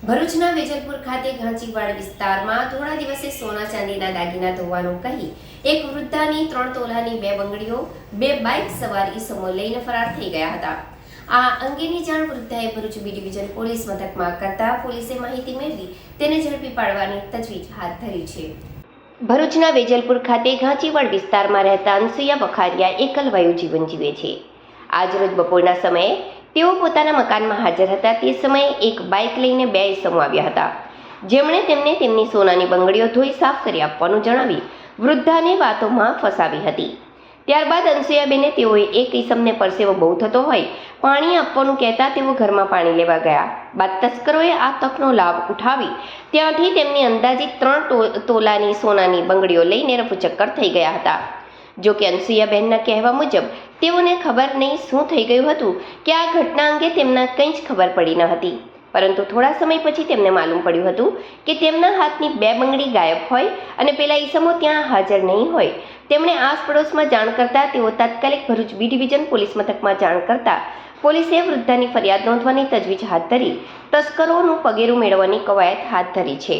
ભરૂચના વેજલપુર ખાતે ઘાંચીવાડ વિસ્તારમાં થોડા દિવસે સોના ચાંદીના દાગીના ધોવાનું કહી એક વૃદ્ધાની ત્રણ તોલાની બે બંગડીઓ, બે બાઇક સવાર ઈસમો લઈને ફરાર થઈ ગયા હતા. આ અંગેની જાણ વૃદ્ધાએ ભરૂચ બી ડિવિઝન પોલીસ મથકમાં કરતા પોલીસે માહિતી મેળવી તેને ઝડપી પાડવાની તજવીજ હાથ ધરી છે. ભરૂચના વેજલપુર ખાતે ઘાંચીવાડ વિસ્તારમાં રહેતા અનસુયા વખારિયા એકલ વાયુ જીવન જીવે છે. આજરોજ બપોરના સમયે તેઓ પોતાના મકાનમાં હાજર હતા. તે સમયે એક બાઇક લઈને બે ઇસમો આવ્યા હતા. જેમણે તેમને તેમની સોનાની બંગડીઓ ધોઈ સાફ કરી આપવાનું જણાવી વૃદ્ધાને વાતોમાં ફસાવી હતી. ત્યારબાદ અનસુયાબેને તેઓએ એક ઈસમને પરસેવો બહુ થતો હોય પાણી આપવાનું કહેતા તેઓ ઘરમાં પાણી લેવા ગયા. બાદ તસ્કરોએ આ તકનો લાભ ઉઠાવી ત્યાંથી તેમની અંદાજિત ત્રણ તોલાની સોનાની બંગડીઓ લઈને રફુચક્કર થઈ ગયા હતા. જો કે અનસુયાબહેનના કહેવા મુજબ, તેઓને ખબર નહીં શું થઈ ગયું હતું કે આ ઘટના અંગે તેમના કંઈ જ ખબર પડી ન હતી. પરંતુ થોડા સમય પછી તેમને માલુમ પડ્યું હતું કે તેમના હાથની બે બંગડી ગાયબ હોય અને પેલા ઈસમો ત્યાં હાજર નહીં હોય. તેમણે આસપડોશમાં જાણ કરતા તેઓ તાત્કાલિક ભરૂચ બી ડિવિઝન પોલીસ મથકમાં જાણ કરતા પોલીસે વૃદ્ધાની ફરિયાદ નોંધવાની તજવીજ હાથ ધરી, તસ્કરોનું પગેરું મેળવવાની કવાયત હાથ ધરી છે.